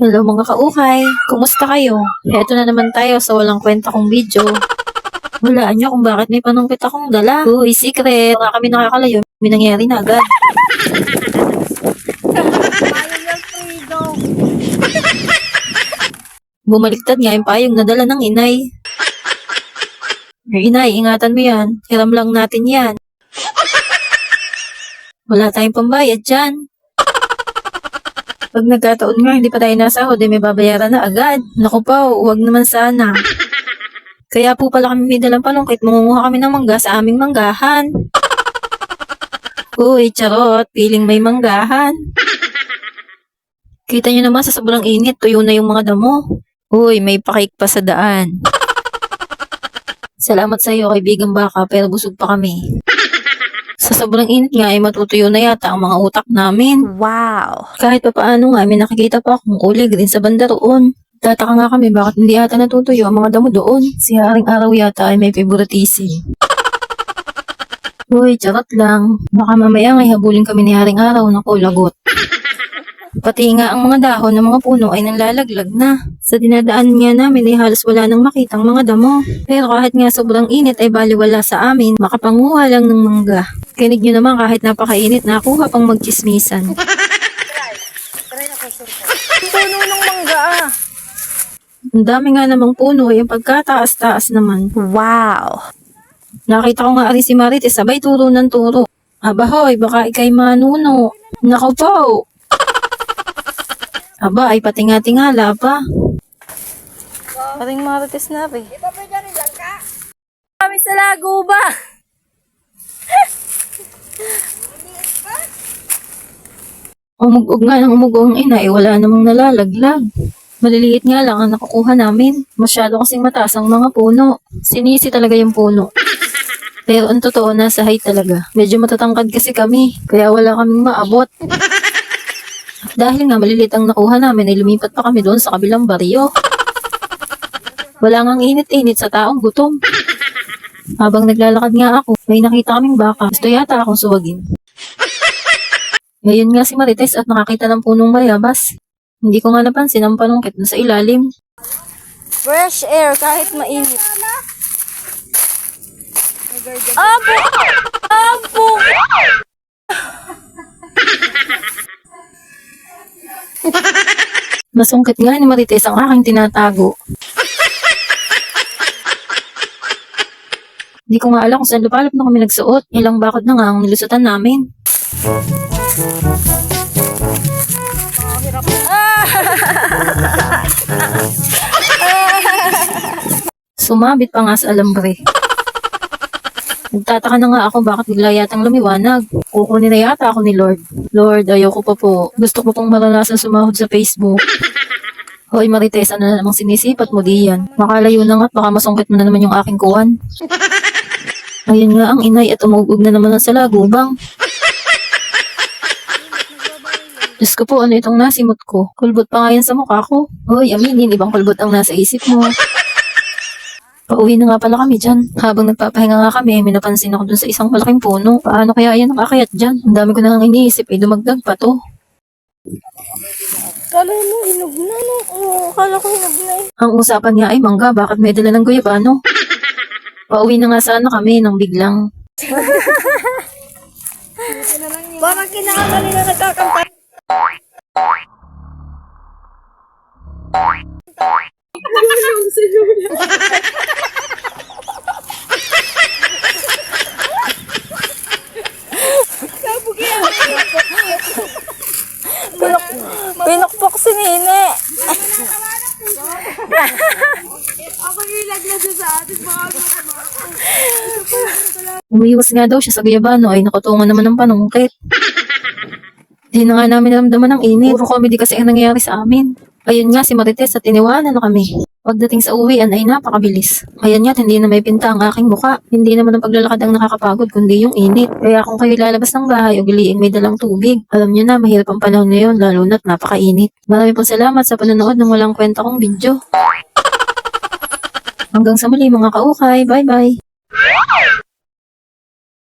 Hello mga kaukay, kumusta kayo? Eto na naman tayo sa walang kwenta kong video. Walaan nyo kung bakit may panungkit akong dala. Uy, secret. Wala kami nakakalayo. May nangyari na agad. Bumaliktad nga yung payong na dala ng inay. Ay, inay, ingatan mo yan. Hiram lang natin yan. Wala tayong pambayad dyan. Pag nagkataon nga, hindi pa tayo nasahod, eh, may babayaran na agad. Naku pa, huwag naman sana. Kaya po pala kami may dalang palungkit, mangunguha kami ng mangga sa aming manggahan. Uy, charot, piling may manggahan. Kita nyo naman sa sobrang init, tuyo na yung mga damo. Uy, may pakik pa sa daan. Salamat sa iyo, kaibigang baka, pero busog pa kami. Sa sobrang init nga, ay matutuyo na yata ang mga utak namin. Wow. Kahit pa paano nga, may nakikita pa akong kulay green sa banda roon. Tataka nga kami bakit hindi ata natutuyo ang mga damo doon. Si Haring Araw yata ay may favoritism. Uy, charot lang. Baka mamaya ngay habulin kami ni Haring Araw ng kulagot. Pati nga ang mga dahon ng mga puno ay nanlalaglag na. Sa dinadaan nga namin ay halos wala nang makitang mga damo. Pero kahit nga sobrang init ay baliwala sa amin, makapanguha lang ng mangga. Kinig nyo naman kahit napakainit, nakuha pang magchismisan. Puno ng mangga ah. Ang dami nga namang puno, yung pagkataas-taas naman. Wow. Nakita ko nga ari si Marites, sabay turo ng turo. Aba hoy, baka ikay manuno. Nako po. Aba, ay patinga-tingala pa. Paring marites na rin. Kami sa lago ba? Umugog nga ng umugong ina, eh wala namang nalalaglag. Maliliit nga lang ang nakukuha namin. Masyado kasing mataas ang mga puno. Sinisi talaga yung puno. Pero ang totoo, nasa height talaga. Medyo matatangkad kasi kami, kaya wala kaming maabot. Dahil nga maliliit ang nakuha namin, ay lumipat pa kami doon sa kabilang baryo. Wala ngang init-init sa taong gutom. Habang naglalakad nga ako, may nakita kaming baka. Gusto yata akong suwagin. Ngayon nga si Marites at nakakita ng punong bayabas. Hindi ko nga napansin ang panungkit na sa ilalim. Fresh air kahit mainit. Apo! Apo! Nasungkit nga ni Marites ang aking tinatago. Hindi ko nga alam kung saan lupalop na kami nagsuot. Ilang bakod na nga ang nilusutan namin. Sumabit pa nga sa alambre. Nagtataka na nga ako bakit bigla yatang lumiwanag. Kukunin na yata ako ni Lord. Lord, ayoko pa po. Gusto ko pong maranasan sumahod sa Facebook. Hoy Marites, ano na namang sinisipat mo diyan? Makalayo na nga at baka masungkit mo na naman yung aking kuwan. Ayun nga ang inay at umugog na naman ang salagubang. Diyos ko po, ano itong nasimot ko? Kulbot pa nga yan sa mukha ko. Hoy, aminin, ibang kulbot ang nasa isip mo. Pauwi na nga pala kami dyan. Habang nagpapahinga nga kami, may napansin ako dun sa isang malaking puno. Paano kaya yan nakakayat dyan? Ang dami ko na nga iniisip, eh, dumagdag pa to. Kala mo, hinog na no? Oo, kala ko hinog na eh. Ang usapan nga ay mangga, bakit may dala ng guyabano? Pauwi na nga sana kami nang biglang. Parang kinakanta nila nagkakanta. Pinok, pinokpok si Nene. Umiwas nga daw siya sa guyabano ay nakutungan naman ng panungkit. Di na nga namin naramdaman ng init. Puro comedy kasi ang nangyayari sa amin. Ayun nga si Marites at tiniwanan na kami. Pagdating sa uwian ay napakabilis. Ayan nga, hindi na may pinta ang aking muka. Hindi naman ang paglalakad ang nakakapagod, kundi yung init. Kaya kung kayo lalabas ng bahay, ugaliin may dalang tubig. Alam niyo na, mahirap ang panahon ngayon, lalo na't napakainit. Maraming po salamat sa panonood ng walang kwenta kong video. Hanggang sa muli mga kaukay. Bye-bye.